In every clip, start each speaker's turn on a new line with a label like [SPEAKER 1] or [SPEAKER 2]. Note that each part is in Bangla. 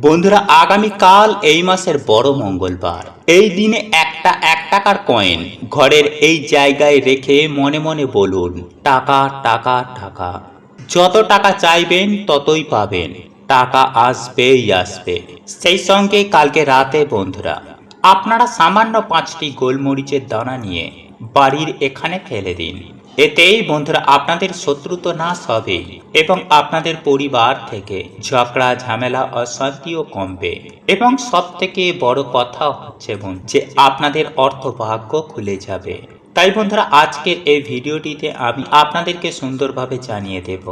[SPEAKER 1] বন্ধুরা, আগামীকাল এই মাসের বড় মঙ্গলবার। এই দিনে একটা এক টাকার কয়েন ঘরের এই জায়গায় রেখে মনে মনে বলুন, টাকা টাকা টাকা। যত টাকা চাইবেন, ততই পাবেন। টাকা আসবেই আসবে। সেই সঙ্গে কালকে রাতে বন্ধুরা, আপনারা সামান্য পাঁচটি গোলমরিচের দানা নিয়ে বাড়ির এখানে ফেলে দিন। এতেই বন্ধুরা আপনাদের শত্রু তো নাশ হবে এবং আপনাদের পরিবার থেকে ঝগড়া, ঝামেলা, অশান্তিও কমবে। এবং সব থেকে বড় কথা হচ্ছে যে আপনাদের অর্থভাগ্য খুলে যাবে। তাই বন্ধুরা আজকের এই ভিডিওটিতে আমি আপনাদেরকে সুন্দরভাবে জানিয়ে দেব।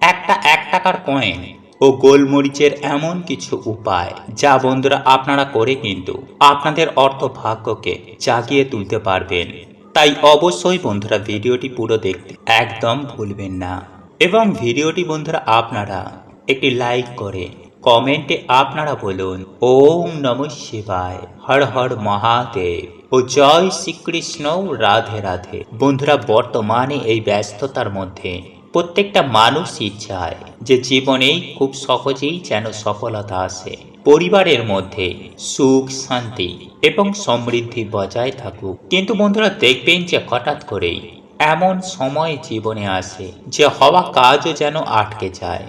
[SPEAKER 1] একটা এক টাকার কয়েন ও গোলমরিচের এমন কিছু উপায়, যা বন্ধুরা আপনারা করে কিন্তু আপনাদের অর্থ ভাগ্যকে জাগিয়ে তুলতে পারবেন। তাই অবশ্যই বন্ধুরা ভিডিওটি পুরো দেখতে একদম ভুলবেন না। এবং ভিডিওটি বন্ধুরা আপনারা একটি লাইক করে, কমেন্টে আপনারা বলুন, ওম নম শিবায়, হর হর মহাদেব ও জয় শ্রীকৃষ্ণ, রাধে রাধে। বন্ধুরা, বর্তমানে এই ব্যস্ততার মধ্যে প্রত্যেকটা মানুষই চায় যে জীবনেই খুব সহজেই যেন সফলতা আসে। পরিবারের মধ্যে সুখ, শান্তি এবং সমৃদ্ধি বজায় থাকুক। কিন্তু বন্ধুরা, দেখবেন যে হঠাৎ করেই এমন সময় জীবনে আসে যে হওয়া কাজও যেন আটকে যায়।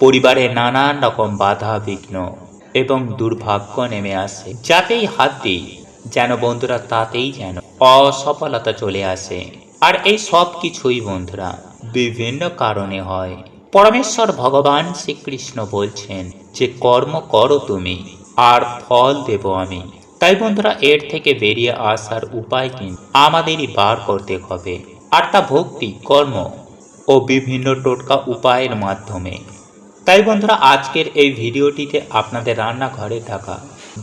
[SPEAKER 1] পরিবারে নানান রকম বাধা বিঘ্ন এবং দুর্ভাগ্য নেমে আসে। যাতেই হাত দিই যেন বন্ধুরা, তাতেই যেন অসফলতা চলে আসে। আর এই সব কিছুই বন্ধুরা, বিভিন্ন কারণে হয়। পরমেশ্বর ভগবান শ্রীকৃষ্ণ বলছেন যে কর্ম করো তুমি, আর ফল দেব আমি। তাই বন্ধুরা, এর থেকে বেরিয়ে আসার উপায় কিন্তু আমাদেরই বার করতে হবে। আর তা ভক্তি, কর্ম ও বিভিন্ন টোটকা উপায়ের মাধ্যমে। তাই বন্ধুরা, আজকের এই ভিডিওটিতে আপনাদের রান্নাঘরে থাকা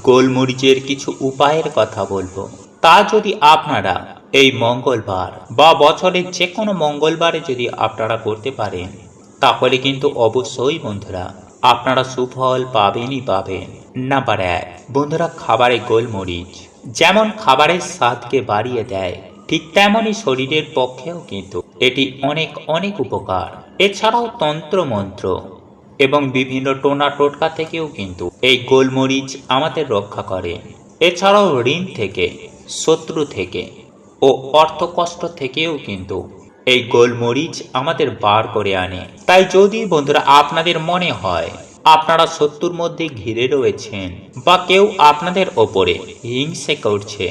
[SPEAKER 1] গোলমরিচের কিছু উপায়ের কথা বলব। তা যদি আপনারা এই মঙ্গলবার বা বছরের যে কোনো মঙ্গলবারে যদি আপনারা করতে পারেন তাহলে কিন্তু অবশ্যই বন্ধুরা, আপনারা সুফল পাবেনই পাবেন। নাম্বার এক, বন্ধুরা খাবারে গোলমরিচ। যেমন খাবারের স্বাদকে বাড়িয়ে দেয়, ঠিক তেমনই শরীরের পক্ষেও কিন্তু এটি অনেক অনেক উপকার। এছাড়াও তন্ত্র মন্ত্র এবং বিভিন্ন টোনা টোটকা থেকেও কিন্তু এই গোলমরিচ আমাদের রক্ষা করে। এছাড়াও ঋণ থেকে, শত্রু থেকে ও অর্থকষ্ট থেকেও কিন্তু এই গোলমরিচ আমাদের বার করে আনে। তাই যদি বন্ধুরা আপনাদের মনে হয় আপনারা শত্রুর মধ্যে ঘিরে রয়েছেন বা কেউ আপনাদের ওপরে হিংসে করছে,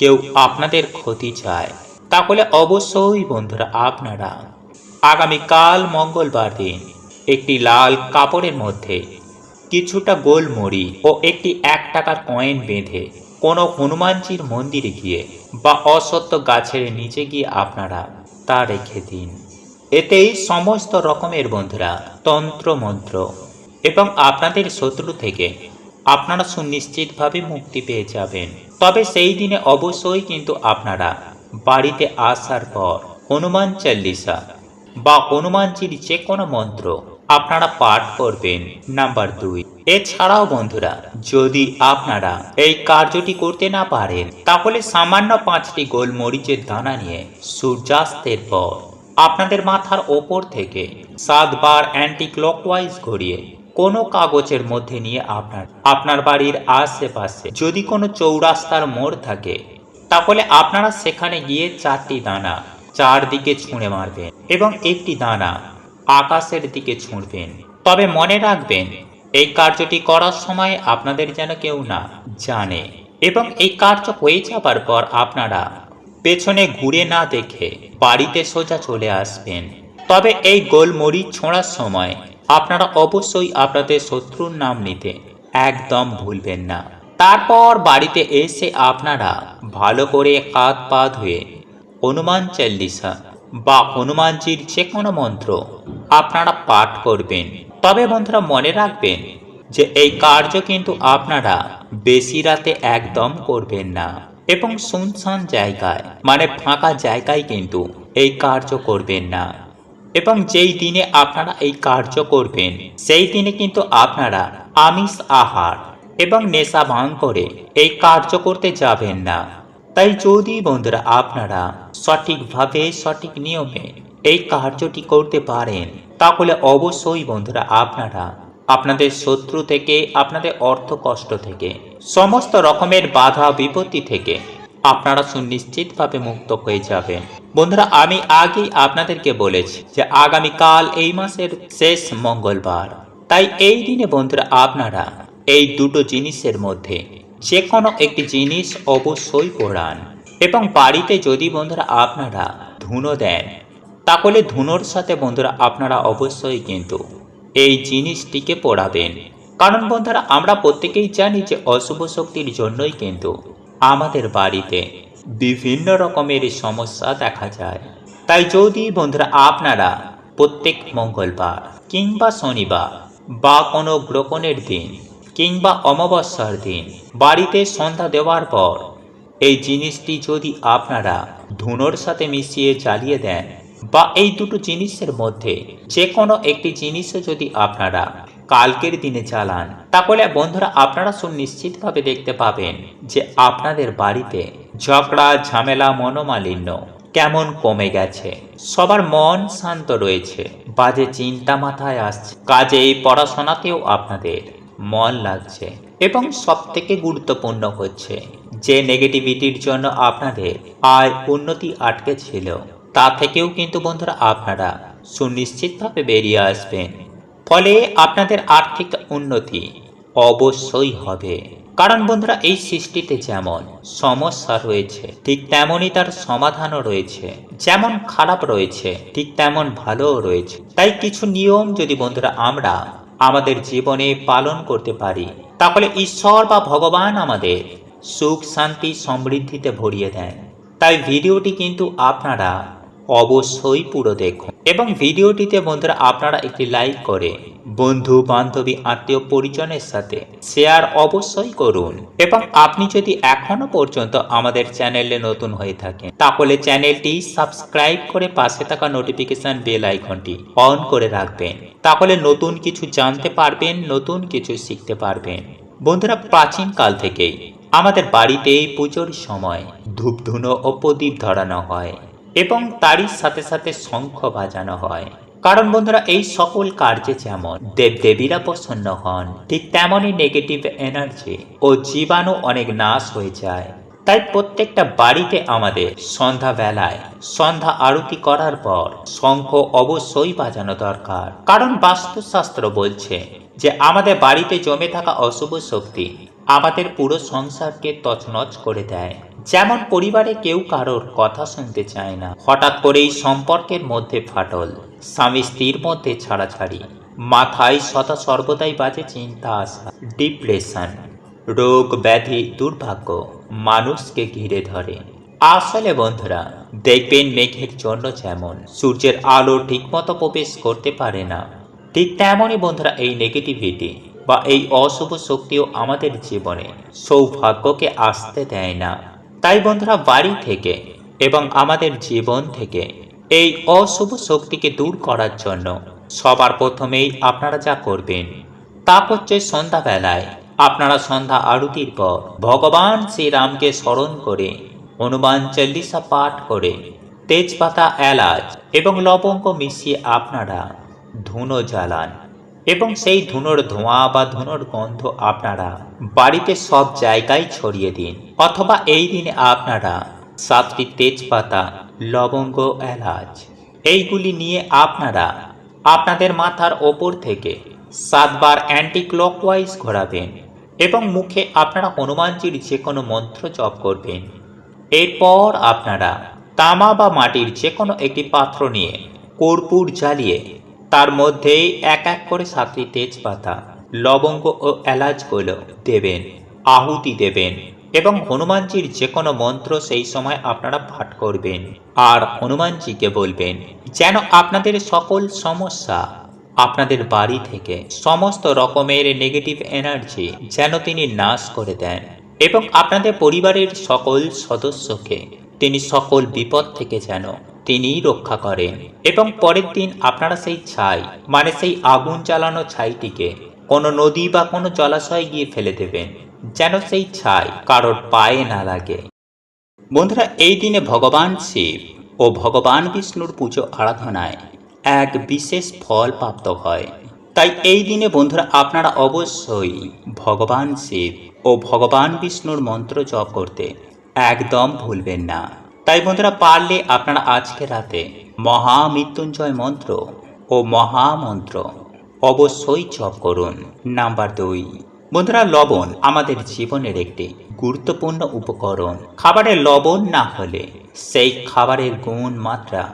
[SPEAKER 1] কেউ আপনাদের ক্ষতি চায়, তাহলে অবশ্যই বন্ধুরা আপনারা আগামীকাল মঙ্গলবার দিন একটি লাল কাপড়ের মধ্যে কিছুটা গোলমরি ও একটি এক টাকার কয়েন বেঁধে কোনো হনুমানজির মন্দিরে গিয়ে বা অসত্য গাছের নিচে গিয়ে আপনারা তা রেখে দিন। এতেই সমস্ত রকমের বন্ধুরা তন্ত্র মন্ত্র এবং আপনাদের শত্রু থেকে আপনারা সুনিশ্চিতভাবে মুক্তি পেয়ে যাবেন। তবে সেই দিনে অবশ্যই কিন্তু আপনারা বাড়িতে আসার পর হনুমান চল্লিশা বা হনুমানজির যে কোনো মন্ত্র আপনারা পাঠ করবেন, নাম্বার দুই। এছাড়াও বন্ধুরা, যদি আপনারা এই কার্যটি করতে না পারেন, তাহলে সামান্য পাঁচটি গোলমরিচের দানা নিয়ে সূর্যাস্তের পর আপনাদের মাথার ওপর থেকে সাতবার অ্যান্টি ক্লকওয়াইজ ঘুরিয়ে কোনো কাগজের মধ্যে নিয়ে আপনার আপনার বাড়ির আশেপাশে যদি কোনো চৌরাস্তার মোড় থাকে, তাহলে আপনারা সেখানে গিয়ে চারটি দানা চারদিকে ছুঁড়ে মারবেন এবং একটি দানা আকাশের দিকে ছুঁড়বেন। তবে মনে রাখবেন, এই কার্যটি করার সময় আপনাদের যেন কেউ না জানে এবং এই কার্য হয়ে যাবার পর আপনারা পেছনে ঘুরে না দেখে বাড়িতে সোজা চলে আসবেন। তবে এই গোলমরিচ ছোঁড়ার সময় আপনারা অবশ্যই আপনাদের শত্রুর নাম নিতে একদম ভুলবেন না। তারপর বাড়িতে এসে আপনারা ভালো করে হাত পা ধুয়ে হনুমান চল্লিশা বা হনুমানজির যে কোনো মন্ত্র আপনারা পাঠ করবেন। তবে বন্ধুরা মনে রাখবেন যে এই কার্য কিন্তু আপনারা বেশি রাতে একদম করবেন না। এবং শুনশান জায়গায় মানে ফাঁকা জায়গায় কিন্তু এই কার্য করবেন না। এবং যেই দিনে আপনারা এই কার্য করবেন, সেই দিনে কিন্তু আপনারা আমিষ আহার এবং নেশা ভাঙ করে এই কার্য করতে যাবেন না। তাই যদি বন্ধুরা আপনারা সঠিকভাবে সঠিক নিয়মে এই কার্যটি করতে পারেন। তাহলে অবশ্যই বন্ধুরা আপনারা আপনাদের শত্রু থেকে, আপনাদের অর্থ কষ্ট থেকে, সমস্ত রকমের বাধা বিপত্তি থেকে আপনারা সুনিশ্চিতভাবে মুক্ত হয়ে যাবেন। বন্ধুরা, আমি আগেই আপনাদেরকে বলেছি যে আগামীকাল এই মাসের শেষ মঙ্গলবার। তাই এই দিনে বন্ধুরা আপনারা এই দুটো জিনিসের মধ্যে যে কোনো একটি জিনিস অবশ্যই পড়ান এবং বাড়িতে যদি বন্ধুরা আপনারা ধুনো দেন তাহলে ধুনোর সাথে বন্ধুরা আপনারা অবশ্যই কিন্তু এই জিনিসটিকে পড়াবেন। কারণ বন্ধুরা, আমরা প্রত্যেকেই জানি যে অশুভ শক্তির জন্যই কিন্তু আমাদের বাড়িতে বিভিন্ন রকমের সমস্যা দেখা যায়। তাই যদি বন্ধুরা আপনারা প্রত্যেক মঙ্গলবার কিংবা শনিবার বা কোনো গ্রহণের দিন কিংবা অমাবস্যার দিন বাড়িতে সন্ধ্যা দেওয়ার পর এই জিনিসটি যদি আপনারা ধুনোর সাথে মিশিয়ে জ্বালিয়ে দেন বা এই দুটো জিনিসের মধ্যে যে কোনো একটি জিনিসও যদি আপনারা কালকের দিনে চালান, তাহলে বন্ধুরা আপনারা সুনিশ্চিতভাবে দেখতে পাবেন যে আপনাদের বাড়িতে ঝগড়া, ঝামেলা, মনোমালিন্য কেমন কমে গেছে। সবার মন শান্ত রয়েছে, বাজে চিন্তা মাথায় আসছে কাজে এই পড়াশোনাতেও আপনাদের মন লাগছে এবং সব থেকে গুরুত্বপূর্ণ হচ্ছে যে নেগেটিভিটির জন্য আপনাদের আয় উন্নতি আটকে ছিল। তা থেকেও কিন্তু বন্ধুরা আপনারা সুনিশ্চিতভাবে বেরিয়ে আসবেন। ফলে আপনাদের আর্থিক উন্নতি অবশ্যই হবে। কারণ বন্ধুরা, এই সৃষ্টিতে যেমন সমস্যা রয়েছে, ঠিক তেমনই তার সমাধানও রয়েছে। যেমন খারাপ রয়েছে, ঠিক তেমন ভালোও রয়েছে। তাই কিছু নিয়ম যদি বন্ধুরা আমরা আমাদের জীবনে পালন করতে পারি, তাহলে ঈশ্বর বা ভগবান আমাদের সুখ, শান্তি, সমৃদ্ধিতে ভরিয়ে দেন। তাই ভিডিওটি কিন্তু আপনারা অবশ্যই পুরো দেখুন। এবং ভিডিওটিতে বন্ধুরা আপনারা একটি লাইক করে বন্ধু, বান্ধবী, আত্মীয় পরিজনের সাথে শেয়ার অবশ্যই করুন। এবং আপনি যদি এখনও পর্যন্ত আমাদের চ্যানেলে নতুন হয়ে থাকেন, তাহলে চ্যানেলটি সাবস্ক্রাইব করে পাশে থাকা নোটিফিকেশন বেল আইকনটি অন করে রাখবেন। তাহলে নতুন কিছু জানতে পারবেন, নতুন কিছু শিখতে পারবেন। বন্ধুরা, প্রাচীন কাল থেকেই আমাদের বাড়িতেই পুজোর সময় ধূপধুনো ও প্রদীপ ধরানো হয়। এবং তারই সাথে সাথে শঙ্খ বাজানো হয়। কারণ বন্ধুরা, এই সকল কার্যে যেমন দেবদেবীরা প্রসন্ন হন, ঠিক তেমনই নেগেটিভ এনার্জি ও জীবাণু অনেক নাশ হয়ে যায়। তাই প্রত্যেকটা বাড়িতে আমাদের সন্ধ্যা বেলায় সন্ধ্যা আরতি করার পর শঙ্খ অবশ্যই বাজানো দরকার। কারণ বাস্তুশাস্ত্র বলছে যে, আমাদের বাড়িতে জমে থাকা অশুভ শক্তি আমাদের পুরো সংসারকে তছনছ করে দেয়। যেমন পরিবারে কেউ কারোর কথা শুনতে চায় না, হঠাৎ করেই সম্পর্কের মধ্যে ফাটল, স্বামী স্ত্রীর মধ্যে ছাড়াছাড়ি, মাথায় সদা সর্বদাই বাজে চিন্তা আসা, ডিপ্রেশন, রোগ ব্যাধি দুর্ভাগ্য, মানুষকে ঘিরে ধরে। আসলে বন্ধুরা, দেখবেন মেঘের জন্য যেমন, সূর্যের আলো ঠিকমতো প্রবেশ করতে পারে না। ঠিক তেমনই বন্ধুরা, এই নেগেটিভিটি বা এই অশুভ শক্তিও আমাদের জীবনে সৌভাগ্যকে আসতে দেয় না। তাই বন্ধুরা, বাড়ি থেকে এবং আমাদের জীবন থেকে এই অশুভ শক্তিকে দূর করার জন্য সবার প্রথমেই আপনারা যা করবেন, তা হচ্ছে সন্ধ্যাবেলায় আপনারা সন্ধ্যা আরতির পর ভগবান শ্রীরামকে স্মরণ করে হনুমান চল্লিশা পাঠ করে তেজপাতা এলাচ এবং লবঙ্গ মিশিয়ে আপনারা ধুনো জ্বালান। এবং সেই ধুনোর ধোঁয়া বা ধুনোর গন্ধ আপনারা বাড়িতে সব জায়গায় ছড়িয়ে দিন। অথবা এই দিনে আপনারা সাতটি তেজপাতা, লবঙ্গ, এলাচ, এইগুলি নিয়ে আপনারা আপনাদের মাথার ওপর থেকে সাতবার অ্যান্টি ক্লকওয়াইজ ঘোরাবেন এবং মুখে আপনারা হনুমানজির যে কোনো মন্ত্র জপ করবেন। এরপর আপনারা তামা বা মাটির যে কোনো একটি পাত্র নিয়ে কর্পূর জ্বালিয়ে তার মধ্যেই এক এক করে সাতটি তেজপাতা, লবঙ্গ ও এলাচগুলো দেবেন, আহুতি দেবেন এবং হনুমানজির যে কোনো মন্ত্র সেই সময় আপনারা পাঠ করবেন। আর হনুমানজিকে বলবেন, যেন আপনাদের সকল সমস্যা আপনাদের বাড়ি থেকে সমস্ত রকমের নেগেটিভ এনার্জি যেন তিনি নাশ করে দেন এবং আপনাদের পরিবারের সকল সদস্যকে তিনি সকল বিপদ থেকে যেন তিনিই রক্ষা করেন। এবং পরের দিন আপনারা সেই ছাই মানে সেই আগুন জ্বালানো ছাইটিকে কোনো নদী বা কোনো জলাশয়ে গিয়ে ফেলে দেবেন, যেন সেই ছাই কারোর পায়ে না লাগে। বন্ধুরা, এই দিনে ভগবান শিব ও ভগবান বিষ্ণুর পুজো আরাধনায় এক বিশেষ ফল প্রাপ্ত হয়। তাই এই দিনে বন্ধুরা, আপনারা অবশ্যই ভগবান শিব ও ভগবান বিষ্ণুর মন্ত্র জপ করতে একদম ভুলবেন না। তাই বন্ধুরা, পারলে আপনারা আজকে রাতে মহামৃত্যুঞ্জয় মন্ত্র ও মহামন্ত্র অবশ্যই জপ করুন। নাম্বার দুই, বন্ধুরা, লবণ আমাদের জীবনের একটি গুরুত্বপূর্ণ উপকরণ। খাবারে লবণ না হলে সেই খাবারের গুণ মাত্রা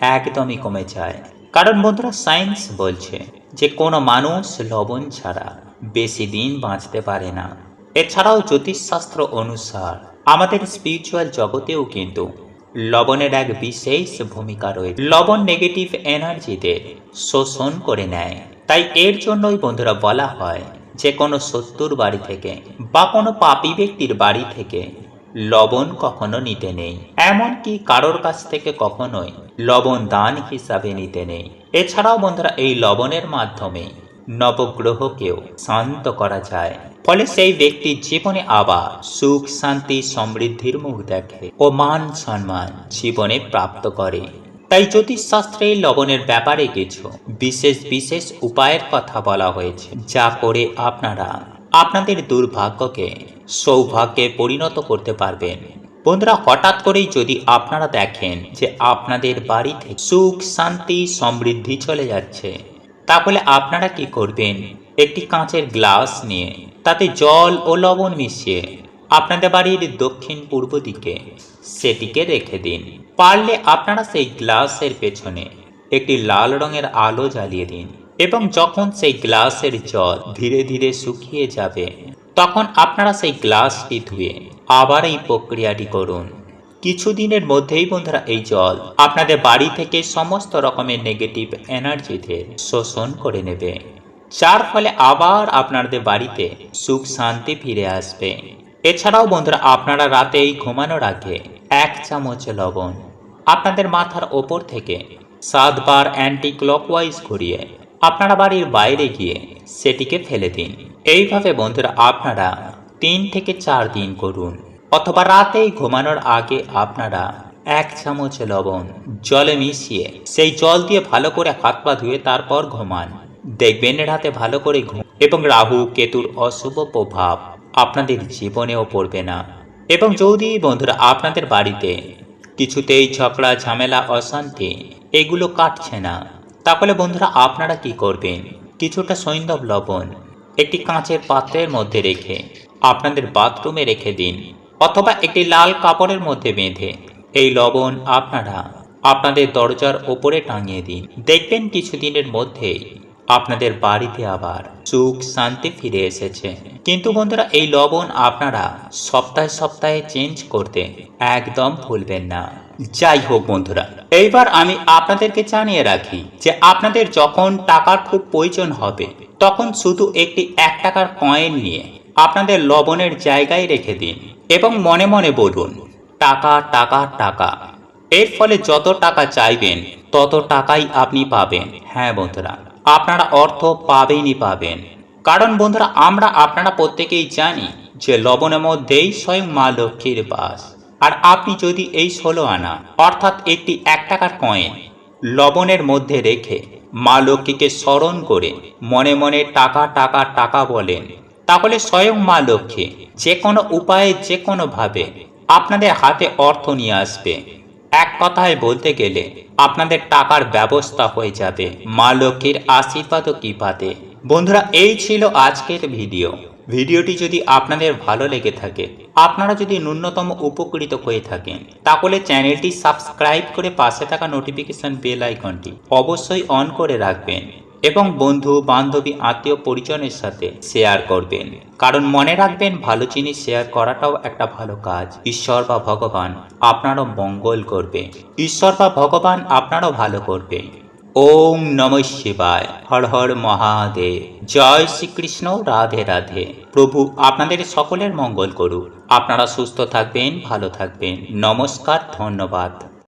[SPEAKER 1] একদমই কমে যায়। কারণ বন্ধুরা, সায়েন্স বলছে যে কোনো মানুষ লবণ ছাড়া বেশি দিন বাঁচতে পারে না। এছাড়াও জ্যোতিষশাস্ত্র অনুসার আমাদের স্পিরিচুয়াল জগতেও কিন্তু লবণের এক বিশেষ ভূমিকা রয়েছে। লবণ নেগেটিভ এনার্জিদের শোষণ করে নেয়। তাই এর জন্যই বন্ধুরা বলা হয় যে কোনো শত্রুর বাড়ি থেকে বা কোনো পাপী ব্যক্তির বাড়ি থেকে লবণ কখনো নিতে নেই। এমনকি কারোর কাছ থেকে কখনোই লবণ দান হিসাবে নিতে নেই। এছাড়াও বন্ধুরা এই লবণের মাধ্যমে নবগ্রহকেও শান্ত করা যায়। ফলে সেই ব্যক্তির জীবনে আবার সুখ, শান্তি, সমৃদ্ধির মুখ দেখে ও মান সম্মান জীবনে প্রাপ্ত করে। তাই জ্যোতিষশাস্ত্রে লবণের ব্যাপারে কিছু বিশেষ বিশেষ উপায়ের কথা বলা হয়েছে, যা করে আপনারা আপনাদের দুর্ভাগ্যকে, সৌভাগ্যে পরিণত করতে পারবেন। বন্ধুরা, হঠাৎ করেই যদি আপনারা দেখেন যে আপনাদের বাড়িতে সুখ, শান্তি, সমৃদ্ধি চলে যাচ্ছে তাহলে আপনারা কি করবেন? একটি কাঁচের গ্লাস নিয়ে, তাতে জল ও লবণ মিশিয়ে আপনাদের বাড়ির দক্ষিণ পূর্ব দিকে সেটিকে রেখে দিন। পারলে আপনারা সেই গ্লাসের পেছনে একটি লাল রঙের আলো জ্বালিয়ে দিন এবং যখন সেই গ্লাসের জল ধীরে ধীরে শুকিয়ে যাবে, তখন আপনারা সেই গ্লাসটি ধুয়ে আবার এই প্রক্রিয়াটি করুন। কিছুদিনের মধ্যেই বন্ধুরা এই জল আপনাদের বাড়ি থেকে সমস্ত রকমের নেগেটিভ এনার্জিদের শোষণ করে নেবে। যার ফলে আবার আপনাদের বাড়িতে সুখ শান্তি ফিরে আসবে। এছাড়াও বন্ধুরা আপনারা রাতেই ঘুমানোর আগে এক চামচ লবণ আপনাদের মাথার ওপর থেকে সাতবার অ্যান্টি ক্লকওয়াইজ ঘুরিয়ে আপনারা বাড়ির বাইরে গিয়ে সেটিকে ফেলে দিন। এইভাবে বন্ধুরা আপনারা তিন থেকে চার দিন করুন। অথবা রাতেই ঘুমানোর আগে আপনারা এক চামচ লবণ জলে মিশিয়ে সেই জল দিয়ে ভালো করে হাত পা ধুয়ে তারপর ঘুমান। দেখবেন রাতে ভালো করে ঘুম এবং রাহু, কেতুর অশুভ প্রভাব আপনাদের জীবনেও পড়বে না। এবং যদি বন্ধুরা আপনাদের বাড়িতে কিছুতেই ঝগড়া, ঝামেলা, অশান্তি এগুলো কাটছে না, তাহলে বন্ধুরা আপনারা কি করবেন? কিছুটা সৈন্ধব লবণ একটি কাঁচের পাত্রের মধ্যে রেখে আপনাদের বাথরুমে রেখে দিন। অথবা একটি লাল কাপড়ের মধ্যে বেঁধে, এই লবণ আপনারা আপনাদের দরজার ওপরে টাঙিয়ে দিন। দেখবেন কিছুদিনের মধ্যেই আপনাদের বাড়িতে আবার সুখ, শান্তি ফিরে এসেছে। কিন্তু বন্ধুরা, এই লবণ আপনারা সপ্তাহে সপ্তাহে চেঞ্জ করতে একদম ভুলবেন না। যাই হোক বন্ধুরা, এইবার আমি আপনাদেরকে জানিয়ে রাখি যে আপনাদের যখন টাকার খুব প্রয়োজন হবে, তখন শুধু একটি এক টাকার কয়েন নিয়ে আপনাদের লবণের জায়গায় রেখে দিন। এবং মনে মনে বলুন, টাকা টাকা টাকা। এর ফলে যত টাকা চাইবেন, তত টাকাই আপনি পাবেন। হ্যাঁ বন্ধুরা, আপনারা অর্থ পাবেনই পাবেন। কারণ বন্ধুরা, আমরা আপনারা প্রত্যেকেই জানি যে লবণের মধ্যেই স্বয়ং মা লক্ষ্মীর বাস। আর আপনি যদি এই ষোলো আনা, অর্থাৎ একটি এক টাকার কয়েন লবণের মধ্যে রেখে মা লক্ষ্মীকে স্মরণ করে মনে মনে টাকা টাকা টাকা বলেন তাহলে স্বয়ং মা লক্ষ্মী, যে কোনো উপায়ে, যে কোনোভাবে আপনাদের হাতে অর্থ নিয়ে আসবে। এক কথায় বলতে গেলে আপনাদের টাকার ব্যবস্থা হয়ে যাবে মা লক্ষ্মীর আশীর্বাদ ও কৃপাতে। বন্ধুরা, এই ছিল আজকের ভিডিও। ভিডিওটি যদি আপনাদের ভালো লেগে থাকে, আপনারা যদি ন্যূনতম উপকৃত হয়ে থাকেন, তাহলে চ্যানেলটি সাবস্ক্রাইব করে পাশে থাকা নোটিফিকেশন বেল আইকনটি অবশ্যই অন করে রাখবেন। এবং বন্ধু, বান্ধবী, আত্মীয় পরিজনের সাথে শেয়ার করবেন। কারণ মনে রাখবেন, ভালো জিনিস শেয়ার করাটাও একটা ভালো কাজ। ঈশ্বর বা ভগবান আপনারও মঙ্গল করবে। ঈশ্বর বা ভগবান আপনারও ভালো করবে। ওম নম শিবায়। হর হর মহাদেব। জয় শ্রীকৃষ্ণ। রাধে রাধে। প্রভু আপনাদের সকলের মঙ্গল করুক। আপনারা সুস্থ থাকবেন, ভালো থাকবেন। নমস্কার, ধন্যবাদ।